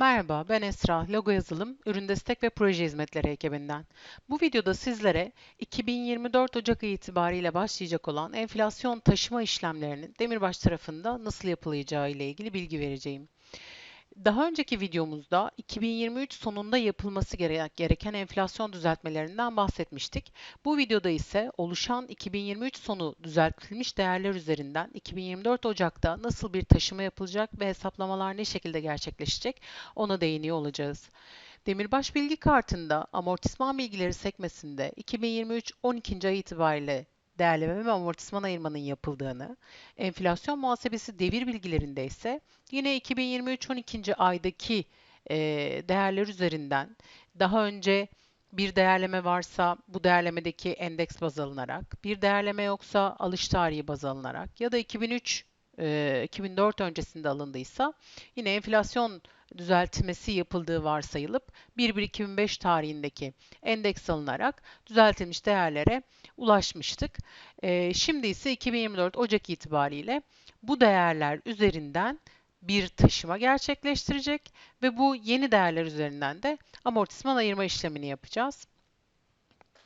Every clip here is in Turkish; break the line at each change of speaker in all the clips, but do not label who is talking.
Merhaba, ben Esra, Logo Yazılım, Ürün Destek ve Proje Hizmetleri ekibinden. Bu videoda sizlere 2024 Ocak ayı itibariyle başlayacak olan enflasyon taşıma işlemlerinin Demirbaş tarafında nasıl yapılacağı ile ilgili bilgi vereceğim. Daha önceki videomuzda 2023 sonunda yapılması gereken enflasyon düzeltmelerinden bahsetmiştik. Bu videoda ise oluşan 2023 sonu düzeltilmiş değerler üzerinden 2024 Ocak'ta nasıl bir taşıma yapılacak ve hesaplamalar ne şekilde gerçekleşecek ona değiniyor olacağız. Demirbaş bilgi kartında amortisman bilgileri sekmesinde 2023 12. ay itibariyle değerleme ve amortisman ayırmanın yapıldığını, enflasyon muhasebesi devir bilgilerinde ise yine 2023 12. aydaki e, değerler üzerinden daha önce bir değerleme varsa bu değerlemedeki endeks baz alınarak, bir değerleme yoksa alış tarihi baz alınarak ya da 2003 e, 2004 öncesinde alındıysa yine enflasyon düzeltmesi yapıldığı varsayılıp 1-1-2005 tarihindeki endeks alınarak düzeltilmiş değerlere ulaşmıştık. Şimdi ise 2024 Ocak itibariyle bu değerler üzerinden bir taşıma gerçekleştirecek ve bu yeni değerler üzerinden de amortisman ayırma işlemini yapacağız.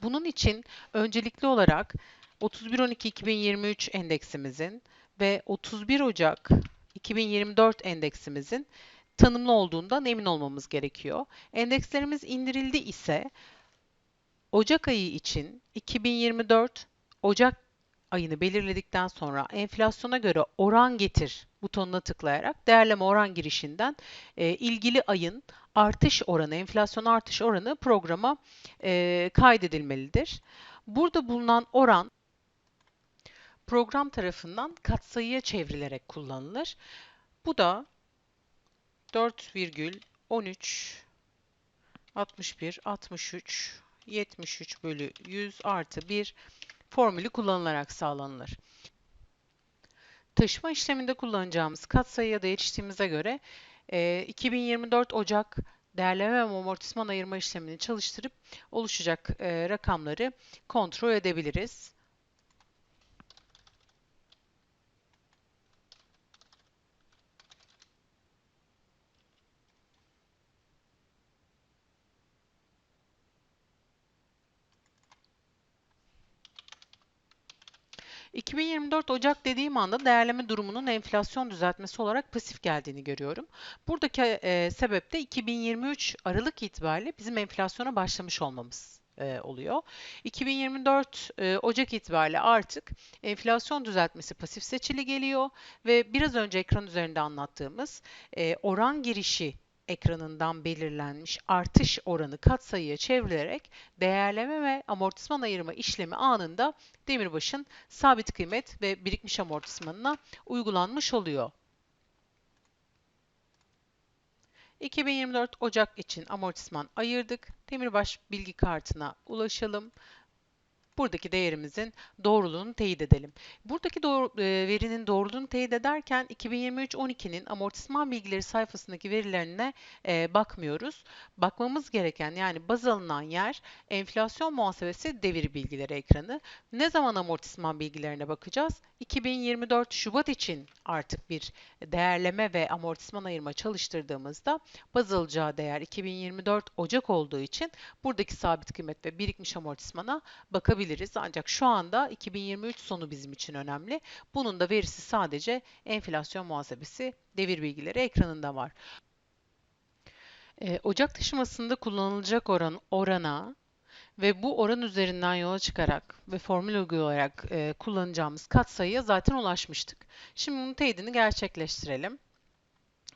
Bunun için öncelikli olarak 31-12-2023 endeksimizin ve 31 Ocak 2024 endeksimizin tanımlı olduğundan emin olmamız gerekiyor. Endekslerimiz indirildi ise Ocak ayı için 2024 Ocak ayını belirledikten sonra enflasyona göre oran getir butonuna tıklayarak değerleme oran girişinden e, ilgili ayın artış oranı, enflasyon artış oranı programa e, kaydedilmelidir. Burada bulunan oran program tarafından katsayıya çevrilerek kullanılır. Bu da 4,13 61 63 73 bölü 100 artı 1 formülü kullanılarak sağlanılır. Taşıma işleminde kullanacağımız katsayıya da yetiştiğimize göre 2024 Ocak değerleme ve amortisman ayırma işlemini çalıştırıp oluşacak rakamları kontrol edebiliriz. 2024 Ocak dediğim anda değerleme durumunun enflasyon düzeltmesi olarak pasif geldiğini görüyorum. Buradaki e, sebep de 2023 Aralık itibariyle bizim enflasyona başlamış olmamız e, oluyor. 2024 e, Ocak itibariyle artık enflasyon düzeltmesi pasif seçili geliyor ve biraz önce ekran üzerinde anlattığımız e, oran girişi ekranından belirlenmiş artış oranı katsayıya çevrilerek değerleme ve amortisman ayırma işlemi anında demirbaşın sabit kıymet ve birikmiş amortismanına uygulanmış oluyor. 2024 Ocak için amortisman ayırdık. Demirbaş bilgi kartına ulaşalım buradaki değerimizin doğruluğunu teyit edelim. Buradaki doğru, e, verinin doğruluğunu teyit ederken 2023-12'nin amortisman bilgileri sayfasındaki verilerine e, bakmıyoruz. Bakmamız gereken yani baz alınan yer enflasyon muhasebesi devir bilgileri ekranı. Ne zaman amortisman bilgilerine bakacağız? 2024 Şubat için artık bir değerleme ve amortisman ayırma çalıştırdığımızda baz alacağı değer 2024 Ocak olduğu için buradaki sabit kıymet ve birikmiş amortismana bakabiliriz yapabiliriz. Ancak şu anda 2023 sonu bizim için önemli. Bunun da verisi sadece enflasyon muhasebesi devir bilgileri ekranında var. Ee, Ocak taşımasında kullanılacak oran orana ve bu oran üzerinden yola çıkarak ve formül uygulayarak e, kullanacağımız katsayıya zaten ulaşmıştık. Şimdi bunun teyidini gerçekleştirelim.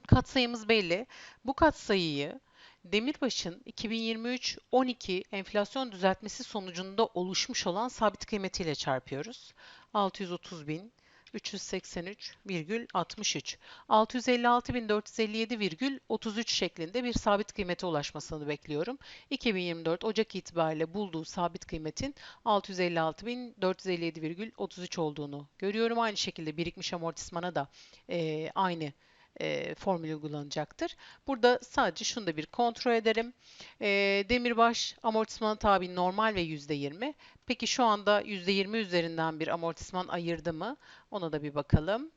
Katsayımız belli. Bu katsayıyı Demirbaş'ın 2023-12 enflasyon düzeltmesi sonucunda oluşmuş olan sabit kıymetiyle çarpıyoruz. 630.383,63 656.457,33 şeklinde bir sabit kıymete ulaşmasını bekliyorum. 2024 Ocak itibariyle bulduğu sabit kıymetin 656.457,33 olduğunu görüyorum. Aynı şekilde birikmiş amortismana da e, aynı e, formül uygulanacaktır. Burada sadece şunu da bir kontrol edelim. E, demirbaş amortisman tabi normal ve %20. Peki şu anda %20 üzerinden bir amortisman ayırdı mı? Ona da bir bakalım.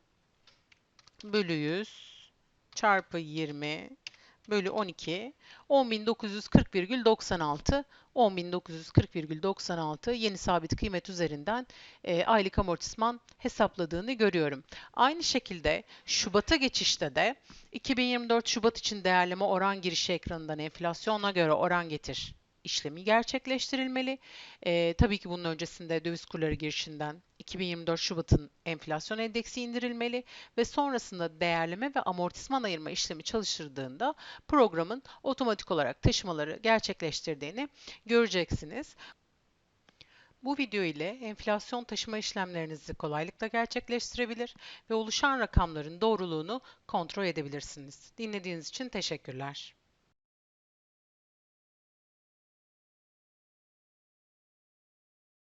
Bölü 100 çarpı 20 bölü 12 10.940,96 10.940,96 yeni sabit kıymet üzerinden e, aylık amortisman hesapladığını görüyorum. Aynı şekilde Şubat'a geçişte de 2024 Şubat için değerleme oran girişi ekranından enflasyona göre oran getir işlemi gerçekleştirilmeli. E, tabii ki bunun öncesinde döviz kurları girişinden 2024 Şubat'ın enflasyon endeksi indirilmeli ve sonrasında değerleme ve amortisman ayırma işlemi çalıştırdığında programın otomatik olarak taşımaları gerçekleştirdiğini göreceksiniz. Bu video ile enflasyon taşıma işlemlerinizi kolaylıkla gerçekleştirebilir ve oluşan rakamların doğruluğunu kontrol edebilirsiniz. Dinlediğiniz için teşekkürler.